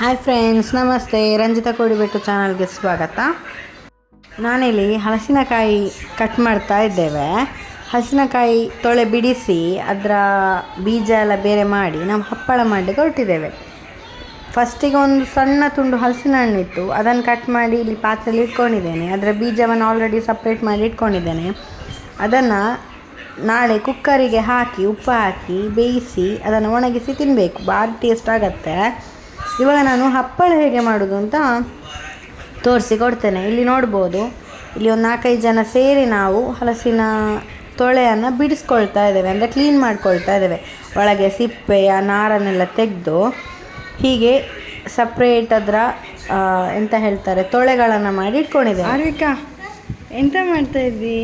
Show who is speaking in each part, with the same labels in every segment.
Speaker 1: Hi friends ನಮಸ್ತೆ. ರಂಜಿತಾ ಕೋಡಿಬೆಟ್ಟು ಚಾನಲ್ಗೆ ಸ್ವಾಗತ. ನಾನಿಲ್ಲಿ ಹಲಸಿನಕಾಯಿ ಕಟ್ ಮಾಡ್ತಾ ಇದ್ದೇವೆ. ಹಲಸಿನಕಾಯಿ ತೊಳೆ ಬಿಡಿಸಿ ಅದರ ಬೀಜ ಎಲ್ಲ ಬೇರೆ ಮಾಡಿ ನಾವು ಹಪ್ಪಳ ಮಾಡಲಿಕ್ಕೆ ಹೊರಟಿದ್ದೇವೆ ಫಸ್ಟಿಗೆ ಒಂದು ಸಣ್ಣ ತುಂಡು ಹಲಸಿನ ಹಣ್ಣಿತ್ತು. ಅದನ್ನು ಕಟ್ ಮಾಡಿ ಇಲ್ಲಿ ಪಾತ್ರೆಯಲ್ಲಿ ಇಟ್ಕೊಂಡಿದ್ದೇನೆ. ಅದರ ಬೀಜವನ್ನು ಆಲ್ರೆಡಿ ಸಪ್ರೇಟ್ ಮಾಡಿ ಇಟ್ಕೊಂಡಿದ್ದೇನೆ. ಅದನ್ನು ನಾಳೆ ಕುಕ್ಕರಿಗೆ ಹಾಕಿ, ಉಪ್ಪು ಹಾಕಿ, ಬೇಯಿಸಿ ಅದನ್ನು ಒಣಗಿಸಿ ತಿನ್ನಬೇಕು ಭಾರಿ ಟೇಸ್ಟ್ ಆಗುತ್ತೆ. ಇವಾಗ ನಾನು ಹಪ್ಪಳ ಹೇಗೆ ಮಾಡೋದು ಅಂತ ತೋರಿಸಿ ಕೊಡ್ತೇನೆ. ಇಲ್ಲಿ ನೋಡ್ಬೋದು. ಇಲ್ಲಿ ಒಂದು ನಾಲ್ಕೈದು ಜನ ಸೇರಿ ನಾವು ಹಲಸಿನ ತೊಳೆಯನ್ನು ಬಿಡಿಸ್ಕೊಳ್ತಾ ಇದ್ದೇವೆ. ಅಂದರೆ ಕ್ಲೀನ್ ಮಾಡ್ಕೊಳ್ತಾ ಇದ್ದೇವೆ. ಒಳಗೆ ಸಿಪ್ಪೆಯ ನಾರನ್ನೆಲ್ಲ ತೆಗೆದು ಹೀಗೆ ಸಪ್ರೇಟ್ ಅದರ ಎಂತ ಹೇಳ್ತಾರೆ, ತೊಳೆಗಳನ್ನು ಮಾಡಿ ಇಟ್ಕೊಂಡಿದ್ದೆ ಆರ್ವಿಕಾ, ಎಂತ ಮಾಡ್ತಾ ಇದ್ದಿ?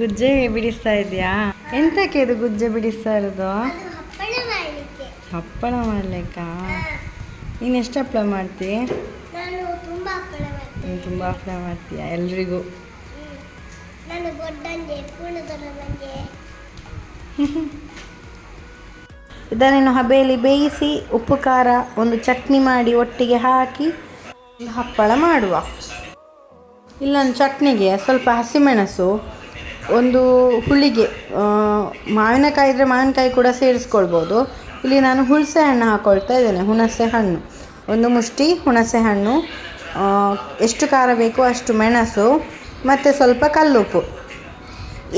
Speaker 2: ಗುಜ್ಜೆ
Speaker 1: ಬಿಡಿಸ್ತಾ ಇದೆಯಾ? ಎಂತಕ್ಕೆ ಇದು ಗುಜ್ಜೆ ಬಿಡಿಸ್ತಾ ಇರೋದು?
Speaker 2: ಹಪ್ಪಳ ಮಾಡಲಿಕ್ಕೆ?
Speaker 1: ನೀನು ಎಷ್ಟು ಹಪ್ಪಳ ಮಾಡ್ತಿ?
Speaker 2: ನಾನು ತುಂಬ ಹಪ್ಪಳ
Speaker 1: ಮಾಡ್ತೀಯ ಎಲ್ರಿಗೂ? ಇದನ್ನೇನು ಹಬೆಯಲ್ಲಿ ಬೇಯಿಸಿ ಉಪ್ಪು ಖಾರ ಒಂದು ಚಟ್ನಿ ಮಾಡಿ ಒಟ್ಟಿಗೆ ಹಾಕಿ ಹಪ್ಪಳ ಮಾಡುವ. ಇಲ್ಲೊಂದು ಚಟ್ನಿಗೆ ಸ್ವಲ್ಪ ಹಸಿಮೆಣಸು ಒಂದು ಹುಳಿಗೆ ಮಾವಿನಕಾಯಿ ಇದ್ದರೆ ಮಾವಿನಕಾಯಿ ಕೂಡ ಸೇರಿಸ್ಕೊಳ್ಬೋದು. ಇಲ್ಲಿ ನಾನು ಹುಣಸೆ ಹಣ್ಣು ಹಾಕ್ಕೊಳ್ತಾ ಇದ್ದೇನೆ, ಹುಣಸೆ ಹಣ್ಣು. ಒಂದು ಮುಷ್ಟಿ, ಹುಣಸೆ ಹಣ್ಣು. ಎಷ್ಟು ಖಾರ ಬೇಕು ಅಷ್ಟು ಮೆಣಸು, ಮತ್ತು ಸ್ವಲ್ಪ ಕಲ್ಲುಪ್ಪು.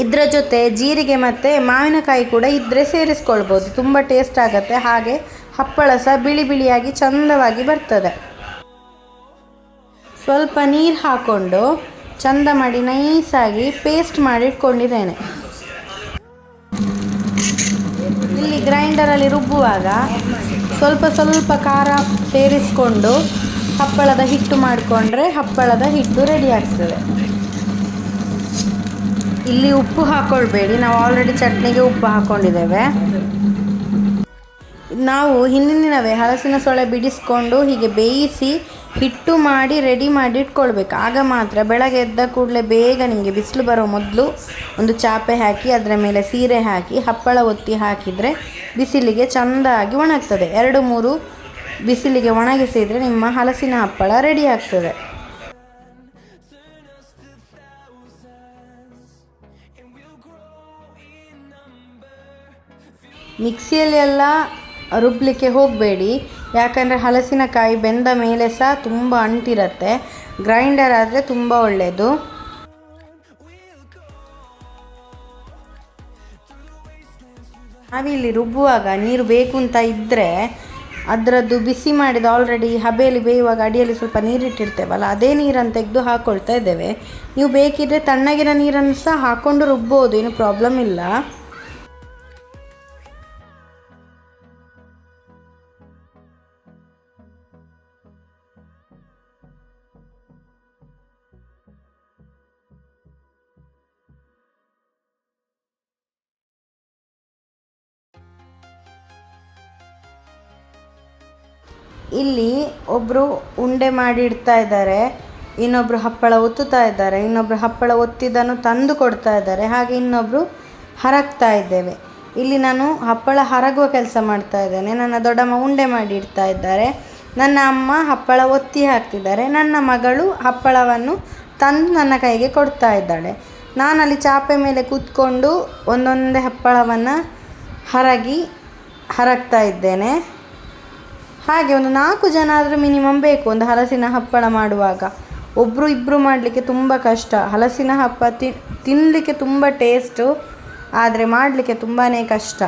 Speaker 1: ಇದರ ಜೊತೆ ಜೀರಿಗೆ ಮತ್ತು ಮಾವಿನಕಾಯಿ ಕೂಡ ಇದ್ದರೆ ಸೇರಿಸ್ಕೊಳ್ಬೋದು, ತುಂಬ ಟೇಸ್ಟ್ ಆಗುತ್ತೆ. ಹಾಗೆ ಹಪ್ಪಳ ಸಹ ಬಿಳಿ ಬಿಳಿಯಾಗಿ ಚಂದವಾಗಿ ಬರ್ತದೆ. ಸ್ವಲ್ಪ ನೀರು ಹಾಕ್ಕೊಂಡು ಚಂದ ಮಾಡಿ ನೈಸಾಗಿ ಪೇಸ್ಟ್ ಮಾಡಿ ಇಟ್ಕೊಂಡಿದ್ದೇನೆ. ಇಲ್ಲಿ ಗ್ರೈಂಡರಲ್ಲಿ ರುಬ್ಬುವಾಗ ಸ್ವಲ್ಪ ಸ್ವಲ್ಪ ಖಾರ ಸೇರಿಸ್ಕೊಂಡು ಹಪ್ಪಳದ ಹಿಟ್ಟು ಮಾಡಿಕೊಂಡ್ರೆ ಹಪ್ಪಳದ ಹಿಟ್ಟು ರೆಡಿ ಆಗ್ತದೆ. ಇಲ್ಲಿ ಉಪ್ಪು ಹಾಕೊಳ್ಬೇಡಿ. ನಾವು ಆಲ್ರೆಡಿ ಚಟ್ನಿಗೆ ಉಪ್ಪು ಹಾಕ್ಕೊಂಡಿದ್ದೇವೆ ನಾವು ಹಿಂದಿನವೇ ದಿನವೇ ಹಲಸಿನ ಸೊಳೆ ಬಿಡಿಸ್ಕೊಂಡು ಹೀಗೆ ಬೇಯಿಸಿ ಹಿಟ್ಟು ಮಾಡಿ ರೆಡಿ ಮಾಡಿ ಇಟ್ಕೊಳ್ಬೇಕು. ಆಗ ಮಾತ್ರ ಬೆಳಗ್ಗೆ ಎದ್ದ ಕೂಡಲೇ ಬೇಗ ನಿಮಗೆ ಬಿಸಿಲು ಬರೋ ಮೊದಲು ಒಂದು ಚಾಪೆ ಹಾಕಿ, ಅದರ ಮೇಲೆ ಸೀರೆ ಹಾಕಿ, ಹಪ್ಪಳ ಒತ್ತಿ ಹಾಕಿದರೆ ಬಿಸಿಲಿಗೆ ಚೆಂದಾಗಿ ಒಣಗ್ತದೆ. ಎರಡು, ಮೂರು ಬಿಸಿಲಿಗೆ ಒಣಗಿಸಿದರೆ ನಿಮ್ಮ ಹಲಸಿನ ಹಪ್ಪಳ ರೆಡಿ ಆಗ್ತದೆ. ಮಿಕ್ಸಿಯಲ್ಲಿ ಎಲ್ಲ ರುಬ್ಬಲಿಕ್ಕೆ ಹೋಗಬೇಡಿ. ಯಾಕಂದರೆ ಹಲಸಿನಕಾಯಿ ಬೆಂದ ಮೇಲೆ ಸಹ ತುಂಬ ಅಂಟಿರುತ್ತೆ. ಗ್ರೈಂಡರ್ ಆದರೆ ತುಂಬ ಒಳ್ಳೆಯದು ನಾವಿಲ್ಲಿ ರುಬ್ಬುವಾಗ ನೀರು ಬೇಕು ಅಂತ ಇದ್ದರೆ ಅದರದ್ದು ಬಿಸಿ ಮಾಡಿದ ಆಲ್ರೆಡಿ ಹಬೆಯಲ್ಲಿ ಬೇಯುವಾಗ ಅಡಿಯಲ್ಲಿ ಸ್ವಲ್ಪ ನೀರಿಟ್ಟಿರ್ತೇವಲ್ಲ, ಅದೇ ನೀರನ್ನು ತೆಗೆದು ಹಾಕ್ಕೊಳ್ತಾ ಇದ್ದೇವೆ. ನೀವು ಬೇಕಿದ್ರೆ ತಣ್ಣಗಿನ ನೀರನ್ನು ಸಹ ಹಾಕ್ಕೊಂಡು ರುಬ್ಬೋದು, ಏನು ಪ್ರಾಬ್ಲಮ್ ಇಲ್ಲ. ಇಲ್ಲಿ ಒಬ್ಬರು ಉಂಡೆ ಮಾಡಿ ಇಡ್ತಾ ಇದ್ದಾರೆ, ಇನ್ನೊಬ್ರು ಹಪ್ಪಳ ಒತ್ತುತ್ತಾ ಇದ್ದಾರೆ, ಇನ್ನೊಬ್ರು ಹಪ್ಪಳ ಒತ್ತಿದ್ದನ್ನು ತಂದು ಕೊಡ್ತಾ ಇದ್ದಾರೆ, ಹಾಗೆ ಇನ್ನೊಬ್ರು ಹರಗ್ತಾ ಇದ್ದೇವೆ. ಇಲ್ಲಿ ನಾನು ಹಪ್ಪಳ ಹರಗುವ ಕೆಲಸ ಮಾಡ್ತಾ ಇದ್ದೇನೆ, ನನ್ನ ದೊಡ್ಡಮ್ಮ ಉಂಡೆ ಮಾಡಿ ಇಡ್ತಾ ಇದ್ದಾರೆ, ನನ್ನ ಅಮ್ಮ ಹಪ್ಪಳ ಒತ್ತಿ ಹಾಕ್ತಿದ್ದಾರೆ, ನನ್ನ ಮಗಳು ಹಪ್ಪಳವನ್ನು ತಂದು ನನ್ನ ಕೈಗೆ ಕೊಡ್ತಾ ಇದ್ದಾಳೆ. ನಾನಲ್ಲಿ ಚಾಪೆ ಮೇಲೆ ಕೂತ್ಕೊಂಡು ಒಂದೊಂದೇ ಹಪ್ಪಳವನ್ನು ಹರಗಿ ಹರಗ್ತಾ ಇದ್ದೇನೆ. ಹಾಗೆ ಒಂದು ನಾಲ್ಕು ಜನ ಆದರೂ ಮಿನಿಮಮ್ ಬೇಕು ಒಂದು ಹಲಸಿನ ಹಪ್ಪಳ ಮಾಡುವಾಗ. ಒಬ್ಬರು ಇಬ್ಬರು ಮಾಡಲಿಕ್ಕೆ ತುಂಬ ಕಷ್ಟ. ಹಲಸಿನ ಹಪ್ಪ ತಿನ್ನಲಿಕ್ಕೆ ತುಂಬ ಟೇಸ್ಟು ಆದರೆ ಮಾಡಲಿಕ್ಕೆ ತುಂಬಾ ಕಷ್ಟ.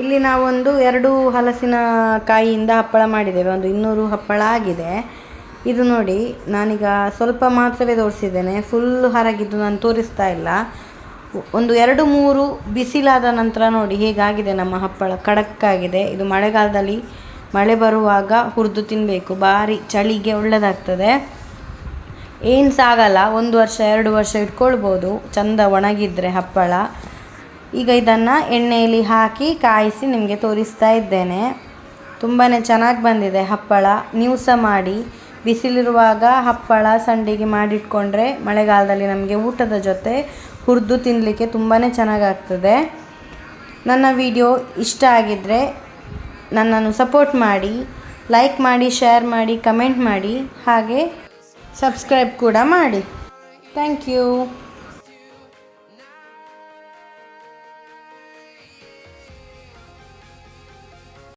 Speaker 1: ಇಲ್ಲಿ ನಾವೊಂದು ಎರಡು ಹಲಸಿನ ಕಾಯಿಯಿಂದ ಹಪ್ಪಳ ಮಾಡಿದ್ದೇವೆ. ಒಂದು ಇನ್ನೂರು ಹಪ್ಪಳ ಆಗಿದೆ. ಇದು ನೋಡಿ, ನಾನೀಗ ಸ್ವಲ್ಪ ಮಾತ್ರವೇ ತೋರಿಸಿದ್ದೇನೆ. ಫುಲ್ ಹರಗಿದ್ದು ನಾನು ತೋರಿಸ್ತಾ ಇಲ್ಲ. ಒಂದು ಎರಡು ಮೂರು ಬಿಸಿಲಾದ ನಂತರ ನೋಡಿ ಹೇಗಾಗಿದೆ ನಮ್ಮ ಹಪ್ಪಳ. ಕಡಕ್ಕಾಗಿದೆ ಇದು ಮಳೆಗಾಲದಲ್ಲಿ ಮಳೆ ಬರುವಾಗ ಹುರಿದು ತಿನ್ನಬೇಕು ಭಾರಿ ಚಳಿಗೆ ಒಳ್ಳೆಯದಾಗ್ತದೆ ಏನು ಸಾಗಲ್ಲ ಒಂದು ವರ್ಷ, ಎರಡು ವರ್ಷ ಇಟ್ಕೊಳ್ಬೋದು. ಚಂದ ಒಣಗಿದ್ರೆ ಹಪ್ಪಳ. ಈಗ ಇದನ್ನು ಎಣ್ಣೆಯಲ್ಲಿ ಹಾಕಿ ಕಾಯಿಸಿ ನಿಮಗೆ ತೋರಿಸ್ತಾ ಇದ್ದೇನೆ. ತುಂಬಾ ಚೆನ್ನಾಗಿ ಬಂದಿದೆ ಹಪ್ಪಳ. ನೀವು ಸಹ ಮಾಡಿ. ಬಿಸಿಲಿರುವಾಗ ಹಪ್ಪಳ, ಸಂಡಿಗೆ ಮಾಡಿಟ್ಕೊಂಡ್ರೆ ಮಳೆಗಾಲದಲ್ಲಿ ನಮಗೆ ಊಟದ ಜೊತೆ ಹುರಿದು ತಿನ್ನಲಿಕ್ಕೆ ತುಂಬಾ ಚೆನ್ನಾಗಾಗ್ತದೆ. ನನ್ನ ವಿಡಿಯೋ ಇಷ್ಟ ಆಗಿದ್ದರೆ ನನ್ನನ್ನು ಸಪೋರ್ಟ್ ಮಾಡಿ, ಲೈಕ್ ಮಾಡಿ, ಶೇರ್ ಮಾಡಿ, ಕಮೆಂಟ್ ಮಾಡಿ, ಹಾಗೆ ಸಬ್ಸ್ಕ್ರೈಬ್ ಕೂಡ ಮಾಡಿ. Thank you.